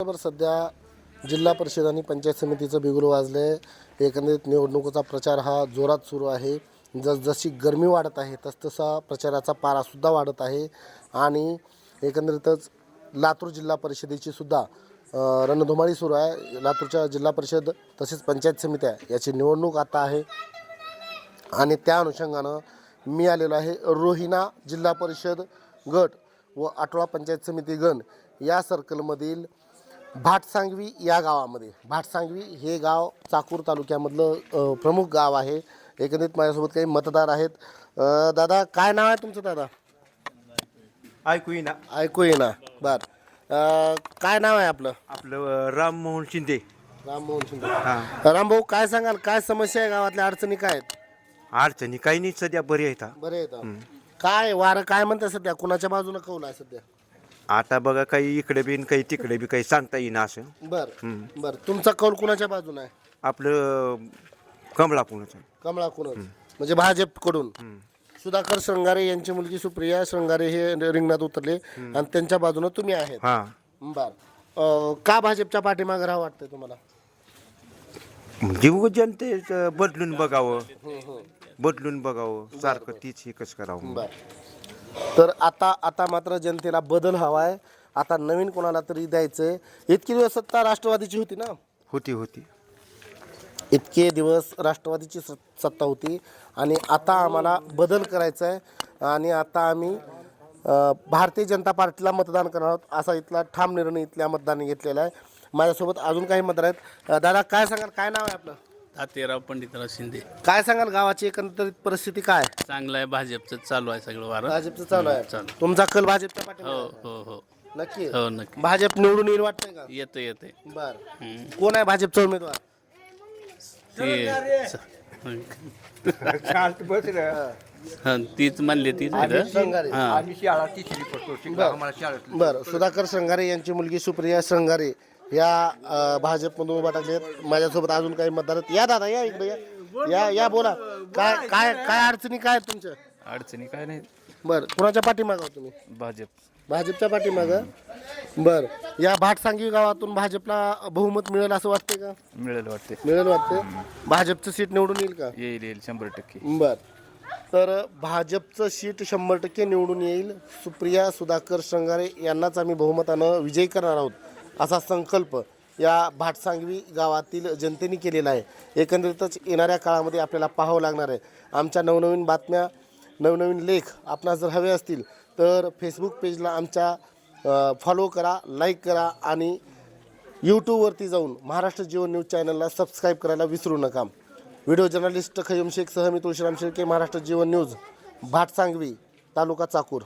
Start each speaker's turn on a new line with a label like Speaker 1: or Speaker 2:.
Speaker 1: बरोबर सध्या जिल्हा परिषद आणि पंचायत समितीचं बिगुल वाजले एकंदरीत निवडणुकीचा प्रचार हा जोरात सुरू आहे. जसजशी गरमी वाढत आहे तसतसा प्रचाराचा पारासुद्धा वाढत आहे. आणि एकंदरीतच लातूर जिल्हा परिषदेची सुद्धा रणधुमाळी सुरू आहे. लातूरच्या जिल्हा परिषद तसेच पंचायत समित्या याची निवडणूक आता आहे. आणि त्या अनुषंगानं मी आलेलो आहे रोहिणा जिल्हा परिषद गट व आठवडा पंचायत समिती गण. या सर्कलमधील भाटसांगवी या गावामध्ये. भाटसांगवी हे गाव चाकूर तालुक्यामधलं प्रमुख गाव आहे. एकंदरीत माझ्यासोबत काही मतदार आहेत. दादा काय नाव आहे तुमचं दादा?
Speaker 2: ऐकू येईना.
Speaker 1: ऐकू येईना. बर. काय नाव आहे आपलं?
Speaker 2: आपलं राममोहन शिंदे.
Speaker 1: राममोहन शिंदे.
Speaker 2: हा.
Speaker 1: रामभाऊ काय सांगाल? काय समस्या आहे गावातल्या? अडचणी काय आहेत?
Speaker 2: अडचणी काही नाही सध्या बरी आहेत.
Speaker 1: बरे आहेत. काय वारं काय म्हणतं सध्या? कुणाच्या बाजूनं कौल आहे सध्या?
Speaker 2: आता बघा काही इकडे बी न काही तिकडे बी काही सांगता येईना असं.
Speaker 1: बर बर. तुमचा कौल कुणाच्या बाजूने आहे?
Speaker 2: आपलं कमळा पुण्याचं
Speaker 1: कमळा कुणच म्हणजे भाजपकडून. सुधाकर श्रंगारे यांची मुलगी सुप्रिया श्रंगारे हे रिंगणात उतरले आणि त्यांच्या बाजूने तुम्ही आहेत.
Speaker 2: हा.
Speaker 1: बर. अं, का भाजपच्या पाठीमागे राहा वाटतंय तुम्हाला?
Speaker 2: जीव जनते बदलून बघावं. बदलून बघावं. सारखं तीच हे कसं करावं
Speaker 1: बर. तर आता आता मात्र जनतेला बदल हवा आहे आता नवीन कोणाला तरी द्यायचंय. इतके दिवस सत्ता राष्ट्रवादीची होती ना?
Speaker 2: होती होती.
Speaker 1: इतके दिवस राष्ट्रवादीची स- सत्ता होती. आणि आता आम्हाला बदल करायचा आहे आणि आता आम्ही अ, भारतीय जनता पार्टीला मतदान करणार आहोत. असा इथला ठाम निर्णय इथल्या मतदारांनी घेतलेला आहे. माझ्यासोबत अजून काही मतदार आहेत. अ, दादा काय सांगाल? काय नाव आहे आपलं?
Speaker 3: तातेराव पंडितराव शिंदे.
Speaker 1: काय सांगाल गावाची एकंदरीत परिस्थिती काय?
Speaker 3: चांगलं आहे भाजपचं चालू आहे सगळं वारं.
Speaker 1: भाजपचं चालू आहे.
Speaker 3: चालू.
Speaker 1: तुमचा कल भाजपच्या
Speaker 3: हो
Speaker 1: पाठीमागे
Speaker 3: हो हो.
Speaker 1: नक्की?
Speaker 3: हो नक्की.
Speaker 1: भाजप निवडून येईल वाटतंय का?
Speaker 3: येतं येते
Speaker 1: बर. कोण आहे भाजपचा उमेदवार?
Speaker 3: ते हा, तीच म्हणली तीच
Speaker 1: श्रंगारे
Speaker 3: हा.
Speaker 1: बर. सुधाकर श्रंगारे यांची मुलगी सुप्रिया श्रंगारे या भाजपमधून उभा टाकले माझ्यासोबत अजून काही मतदार आहेत. या दादा या इकडे या. या या बोला. काय काय काय अडचणी काय आहेत तुमच्या?
Speaker 4: अडचणी काय नाही
Speaker 1: बर कुणाच्या पाठीमागा तुम्ही?
Speaker 4: भाजप.
Speaker 1: भाजपच्या पाठीमागं? बर या भाटसांगी गावातून भाजपला बहुमत मिळेल असं वाटतंय का?
Speaker 4: मिळेल वाटते
Speaker 1: मिळेल वाटतंय? भाजपचं सीट निवडून येईल का?
Speaker 4: येईल येईल शंभर टक्के.
Speaker 1: बर. तर भाजपचं सीट शंभर टक्के निवडून येईल. सुप्रिया सुधाकर श्रंगारे यांनाच आम्ही बहुमतानं विजयी करणार आहोत. असा संकल्प या भाटसांगवी गावातील जनतेने केलेला आहे. एकंदरीतच येणाऱ्या काळामध्ये आपल्याला पाहावं लागणार आहे. आमच्या नवनवीन बातम्या नवनवीन लेख आपणास जर हवे असतील तर फेसबुक पेजला आमच्या फॉलो करा लाईक करा आणि यूट्यूबवरती जाऊन महाराष्ट्र जीवन न्यूज चॅनलला सबस्क्राईब करायला विसरू नका. व्हिडिओ जर्नलिस्ट खयम शेख सह मी तुळशीराम शेळके महाराष्ट्र जीवन न्यूज भाटसांगवी तालुका चाकूर.